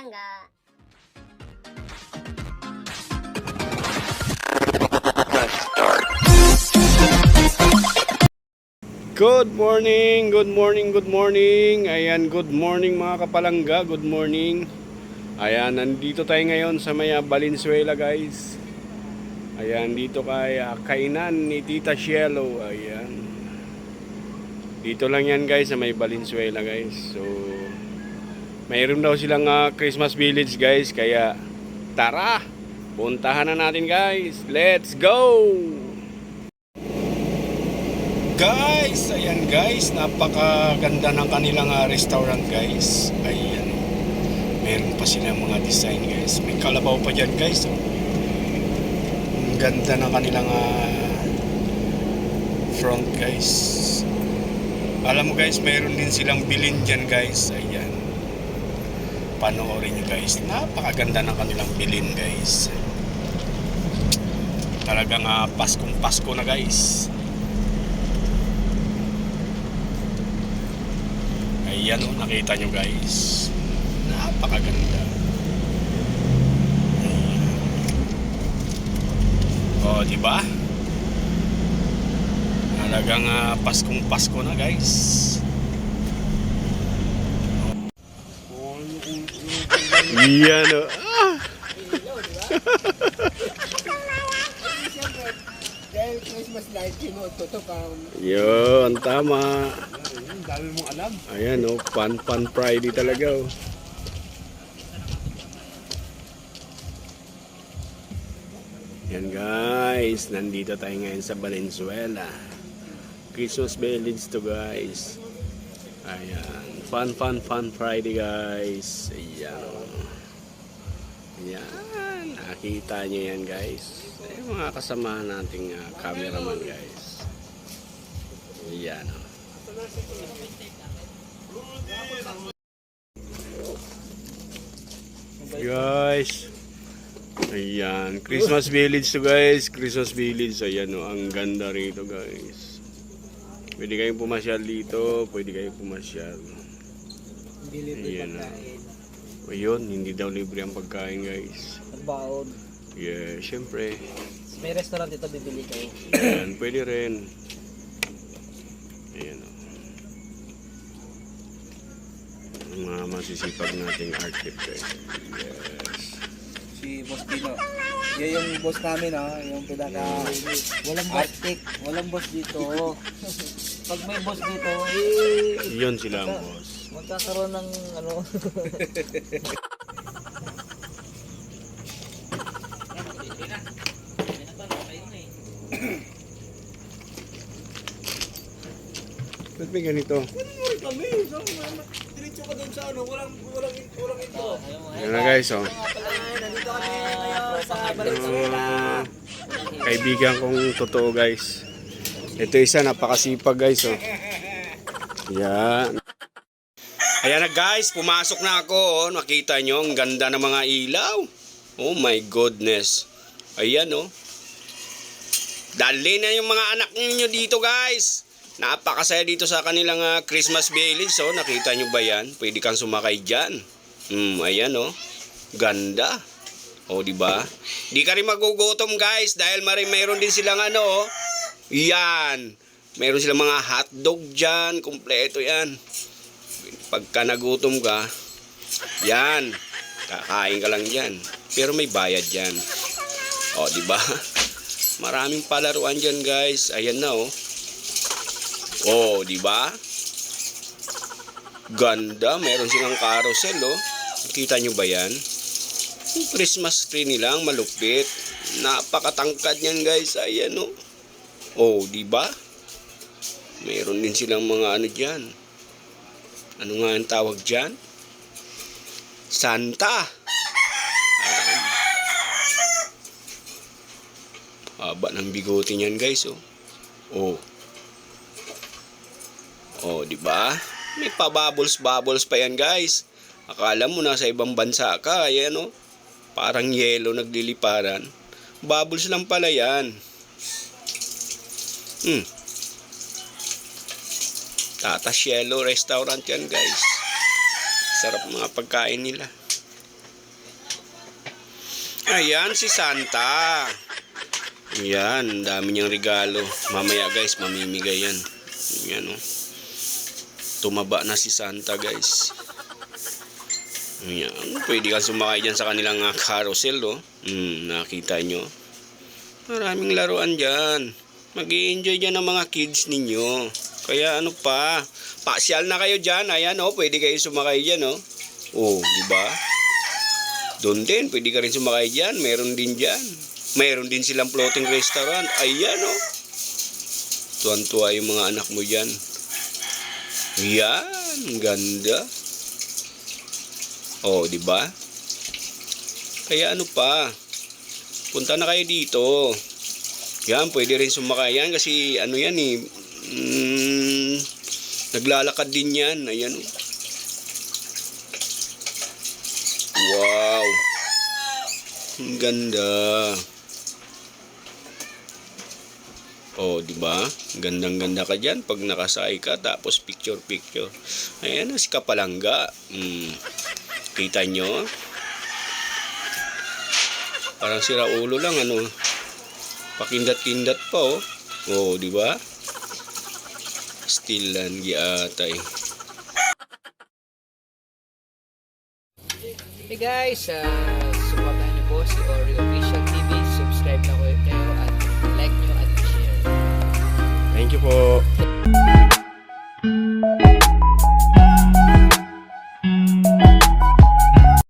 palangga. Good morning, good morning, good morning. Ayan, good morning mga kapalangga, good morning. Ayan, nandito tayo ngayon sa Maya Valenzuela guys. Ayan, dito kay ah, kainan ni Tita Cielo. Ayan. Dito lang yan guys sa may Valenzuela guys. So, mayroon daw silang ah, Christmas village guys. Kaya, tara! Puntahan na natin guys. Let's go! Guys, ayan guys, napakaganda ng kanilang ah, restaurant guys. Ayan. Meron pa silang mga design guys. May kalabaw pa dyan guys. Ang ganda ng kanilang ah, front guys. Alam mo guys, meron din silang bilin dyan guys. Ayan. Panoorin nyo guys. Napakaganda ng kanilang bilin guys. Talagang ah, Paskong Pasko na guys. Ayan o, nakita nyo guys. Napakaganda. O, di ba? Talagang ah, Paskong Pasko na guys. Yan o. Ah! Dahil Christmas light, tinututok ang Yun, tama. ang dami mong alam. Ayan o, pan pan Friday talaga oh. Yan guys, nandito tayo ngayon sa Valenzuela. Christmas village to guys. Ayan, fun fun fun Friday guys. Ayan o. Ayan, nakita nyo yan guys. Yung mga kasama nating ah, cameraman guys. Ayan oh. o. Guys. Ayan. Christmas village to guys. Christmas village. Ayan o. Ang ganda rito guys. Pwede kayong pumasyal dito. Pwede kayong pumasyal. Ayan na. pagkain. O yun. Hindi daw libre ang pagkain guys. Nagbaon. Yeah. Siyempre. May restaurant dito, bibili kayo. Ayan. Pwede rin. Ayan o. Ang mga masisipag nating architect. Yes. Si Boss Pino. Yan yung boss namin ha, yung pinaka walang arctic, walang boss dito. Pag may boss dito, eh Yun sila ang boss. Magkakaroon ng ano. Ba't may ganito? kami, so diretso ka doon sa ano, walang walang walang ito. Yan na guys, oh. Nandito kami ngayon sa Ah, kaibigan kong totoo guys. Ito isa, napakasipag guys, oh. Yan. Ayan na guys, pumasok na ako, oh. Nakita nyo, ang ganda ng mga ilaw. Oh my goodness. Ayan, oh. Dali na yung mga anak ninyo dito guys. Napakasaya dito sa kanilang ah, Christmas village. So, nakita nyo ba yan? Pwede kang sumakay dyan. Hmm, ayan oh. Ganda. O, di ba? Di ka rin magugutom guys dahil mari mayroon din silang ano, oh. Yan. Mayroon silang mga hotdog dyan. Kompleto yan. Pagka nagutom ka, yan. Kakain ka lang dyan. Pero may bayad dyan. O, di ba? Maraming palaruan dyan guys. Ayan na oh. Oh, di ba? Ganda, meron silang carousel oh. Nakita nyo ba yan? Yung Christmas tree nila ang malupit. Napakatangkad yan guys. Ayan oh. Oh, di ba? Meron din silang mga ano diyan. Ano nga ang tawag diyan? Santa. Ayan. Haba ng bigote niyan guys oh. Oh. Oh, di ba? May pa-bubbles-bubbles pa yan, guys. Akala mo nasa ibang bansa ka, ayan oh. Parang yelo nagliliparan. Bubbles lang pala yan. Hmm. Tata Cielo restaurant yan, guys. Sarap mga pagkain nila. Ayan si Santa. Ayan, dami niyang regalo. Mamaya guys, mamimigay yan. Ayan oh. Tumaba na si Santa guys. Ayan, pwede kang sumakay dyan sa kanilang ah, carousel oh. Hmm, nakita nyo. Maraming laruan dyan. mag enjoy dyan ang mga kids ninyo. Kaya ano pa, pasyal na kayo dyan. Ayan oh, pwede kayo sumakay dyan oh. Oh, di ba? Doon din, pwede ka rin sumakay dyan. Meron din dyan. Meron din silang floating restaurant. Ayan, oh. Tuwan-tuwa yung mga anak mo dyan. Yan, ganda. Oh, di ba? Kaya ano pa? Punta na kayo dito. Yan, pwede rin sumakay yan kasi ano yan eh. Mm, naglalakad din yan. Ayan, oh. Wow. Ang ganda. Oh, di ba? Gandang-ganda ka diyan pag nakasakay ka tapos picture picture. Ayan si Kapalangga. Hmm. Kita nyo? Parang sira ulo lang ano. Pakindat-kindat pa oh. Oh, di ba? Still lang giatay. Hey guys, uh, suportahan niyo po si Oreo